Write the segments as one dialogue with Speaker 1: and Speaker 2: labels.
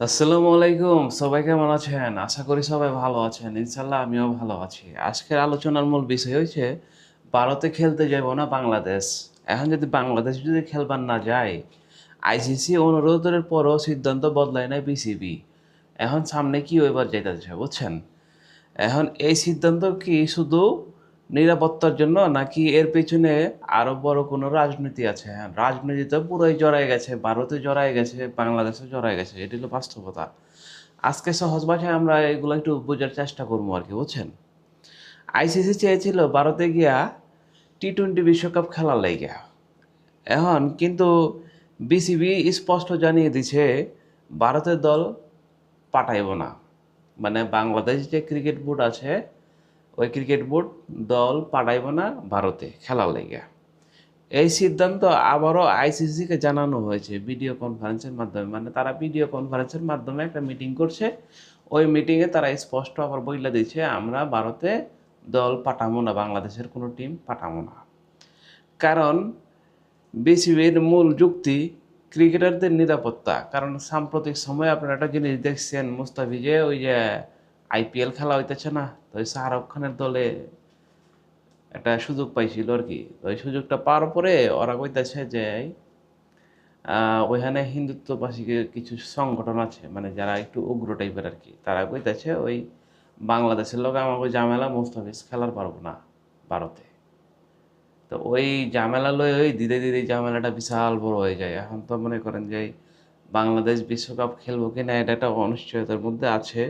Speaker 1: আসসালামু আলাইকুম, সবাই কেমন আছেন? আশা করি সবাই ভালো আছেন। ইনশাল্লাহ আমিও ভালো আছি। আজকের আলোচনার মূল বিষয় হচ্ছে ভারতে খেলতে যাব না বাংলাদেশ। এখন যদি বাংলাদেশ যদি খেলবার না যায়, আইসিসি অনুরোধের পরও সিদ্ধান্ত বদলায় না বিসিবি। এখন সামনে কি এবার যাইতেছে, বুঝছেন? এখন এই সিদ্ধান্ত কি শুধু নিরাপত্তার জন্য নাকি এর পেছনে আরও বড় কোনো রাজনীতি আছে? হ্যাঁ রাজনীতিতে পুরোই জড়াই গেছে, ভারতে জড়াই গেছে বাংলাদেশে জড়াই গেছে এটি হলো বাস্তবতা। আজকে সহজ ভাষায় আমরা এগুলো একটু বোঝার চেষ্টা করব আর কি, বুঝছেন? আইসিসি চেয়েছিল ভারতে গিয়া টি টোয়েন্টি বিশ্বকাপ খেলার লাগে। এখন কিন্তু বিসিবি স্পষ্ট জানিয়ে দিছে, ভারতের দল পাঠাইব না। মানে বাংলাদেশ যে ক্রিকেট বোর্ড আছে ওই ক্রিকেট বোর্ড দল পাঠাইব না ভারতে খেলার লেগে। এই সিদ্ধান্ত আবারও আইসিসিকে জানানো হয়েছে ভিডিও কনফারেন্সের মাধ্যমে। মানে তারা ভিডিও কনফারেন্সের মাধ্যমে একটা মিটিং করছে। ওই মিটিংয়ে তারা স্পষ্ট আবার বইলা দিচ্ছে আমরা ভারতে দল পাঠাবো না, বাংলাদেশের কোনো টিম পাঠাবো না। কারণ বিসিবির মূল যুক্তি ক্রিকেটারদের নিরাপত্তা। কারণ সাম্প্রতিক সময়ে আপনারা একটা জিনিস দেখছেন মুস্তাফিজে, ওই যে আইপিএল খেলা হইতেছে না, তো ওই শাহরুখ খানের দলে একটা সুযোগ পাইছিল আর কি। ওই সুযোগটা পাওয়ার পরে ওরা কইতেছে যে ওইখানে হিন্দুত্ববাসী কিছু সংগঠন আছে মানে যারা একটু উগ্র টাইপের আর কি। তারা কইতেছে, ওই বাংলাদেশের লোক আমাকে ঝামেলা মুস্তাফিজ খেলার পারব না ভারতে। তো ওই ঝামেলা লয়ে ওই ধীরে ধীরে ঝামেলাটা বিশাল বড় হয়ে যায়। এখন তো মনে করেন যে, বাংলাদেশ বিশ্বকাপ খেলব কিনা এটা একটা অনিশ্চয়তার মধ্যে আছে।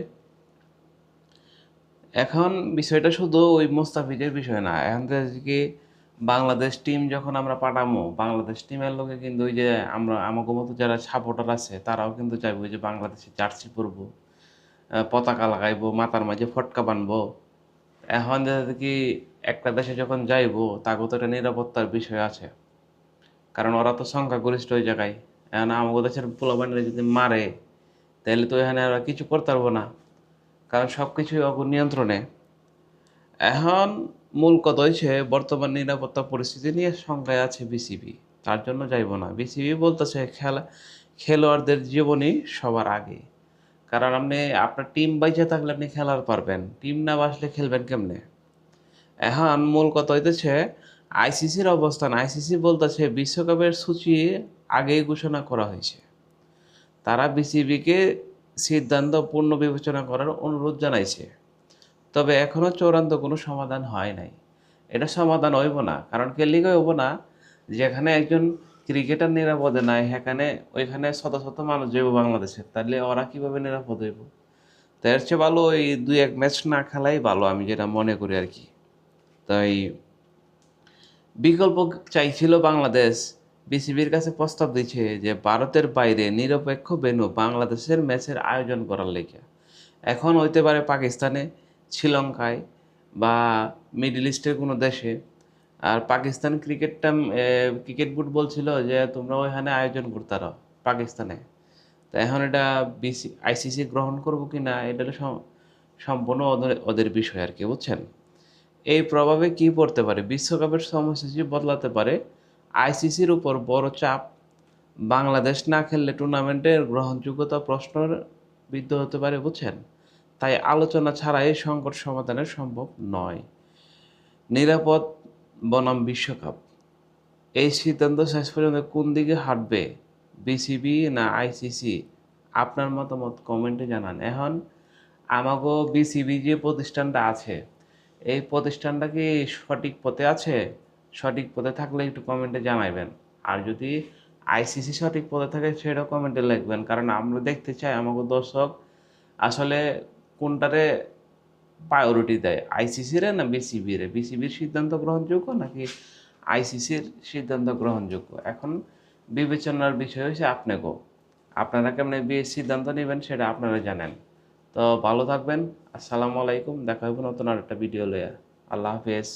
Speaker 1: এখন বিষয়টা শুধু ওই মোস্তাফিজের বিষয় না, এখন কি বাংলাদেশ টিম যখন আমরা পাঠামো, বাংলাদেশ টিমের লোকে কিন্তু ওই যে আমরা আমাকে মতো যারা সাপোর্টার আছে, তারাও কিন্তু চাইব যে বাংলাদেশে জার্সি পরবো পতাকা লাগাইবো, মাথার মাঝে ফটকা বানবো। এখন কি একটা দেশে যখন যাইবো তাকে তো একটা নিরাপত্তার বিষয় আছে। কারণ ওরা তো সংখ্যাগরিষ্ঠ ওই জায়গায়। এখন আমাদের দেশের পোলাবানিরা যদি মারে, তাহলে তো এখানে আর কিছু করতে পারব না। কারণ সব কিছুই অগুর নিয়ন্ত্রণে। এখন মূল কথা হয়েছে বর্তমান নিরাপত্তা পরিস্থিতি নিয়ে সংখ্যায় আছে বিসিবি তার জন্য যাইব না। বিসিবি বলতেছে খেলা, খেলোয়াড়দের জীবনই সবার আগে। কারণ আপনি, আপনার টিম বাইচে থাকলে আপনি খেলার পারবেন। টিম না বাসলে খেলবেন কেমনে? এখন মূল কথা হইতেছে আইসিসির অবস্থান। আইসিসি বলতেছে, বিশ্বকাপের সূচি আগেই ঘোষণা করা হয়েছে। তারা বিসিবিকে সিদ্ধান্ত পূর্ণ বিবেচনা করার অনুরোধ জানাইছে। তবে এখনও চূড়ান্ত কোনো সমাধান হয় নাই। এটা সমাধান হইব না, কারণ কে লিগে হইব না, যেখানে একজন ক্রিকেটার নিরাপদে নাই, সেখানে ওইখানে শত শত মানুষ যাইব বাংলাদেশে, তাহলে ওরা কীভাবে নিরাপদ হইব? তার চেয়ে ভালো এই দুই এক ম্যাচ না খেলাই ভালো, আমি যেটা মনে করি আর কি। তাই বিকল্প চাইছিল বাংলাদেশ বিসিবির কাছে প্রস্তাব দিচ্ছে যে ভারতের বাইরে নিরপেক্ষ বেনু বাংলাদেশের ম্যাচের আয়োজন করার লেগে এখন হইতে পারে পাকিস্তানে, শ্রীলঙ্কায় বা মিডল ইস্টের কোনো দেশে। আর পাকিস্তান ক্রিকেটটা ক্রিকেট বোর্ড বলছিল যে তোমরা ওইখানে আয়োজন করতারো পাকিস্তানে। তো এখন এটা বিসি, আইসিসি গ্রহণ করব কি না এটা সম্পূর্ণ ওদের ওদের বিষয় আর কি, বুঝছেন? এই প্রভাবে কি পড়তে পারে? বিশ্বকাপের সময়সূচি বদলাতে পারে আইসিসির উপর বড় চাপ। বাংলাদেশ না খেললে টুর্নামেন্টের গ্রহণযোগ্যতা প্রশ্নের বিদ্ধ হতে পারে বুঝছেন? তাই আলোচনা ছাড়া এই সংকট সমাধানের সম্ভব নয়। নিরাপদ বনাম বিশ্বকাপ। এই সিদ্ধান্ত শেষ পর্যন্ত কোন দিকে হাঁটবে? বিসিবি না আইসিসি? আপনার মতামত কমেন্টে জানান। এখন আমাগো বিসিবি যে প্রতিষ্ঠানটা আছে, এই প্রতিষ্ঠানটা কি সঠিক পথে আছে? সঠিক পথে থাকলে একটু কমেন্টে জানাইবেন। আর যদি আইসিসি সঠিক পদে থাকে, সেটাও কমেন্টে লিখবেন। কারণ আমরা দেখতে চাই আমাকে দর্শক আসলে কোনটারে প্রায়োরিটি দেয়? আইসিসিরে না বিসিবিরে বিসিবির সিদ্ধান্ত গ্রহণযোগ্য নাকি আইসিসির সিদ্ধান্ত গ্রহণযোগ্য? এখন বিবেচনার বিষয় হচ্ছে আপনাকেও আপনারা কেমন বিয়ে সিদ্ধান্ত নেবেন সেটা আপনারা জানেন। তো ভালো থাকবেন। আসসালামু আলাইকুম। দেখা হবে নতুন আর একটা ভিডিও লইয়া। আল্লাহ হাফেজ।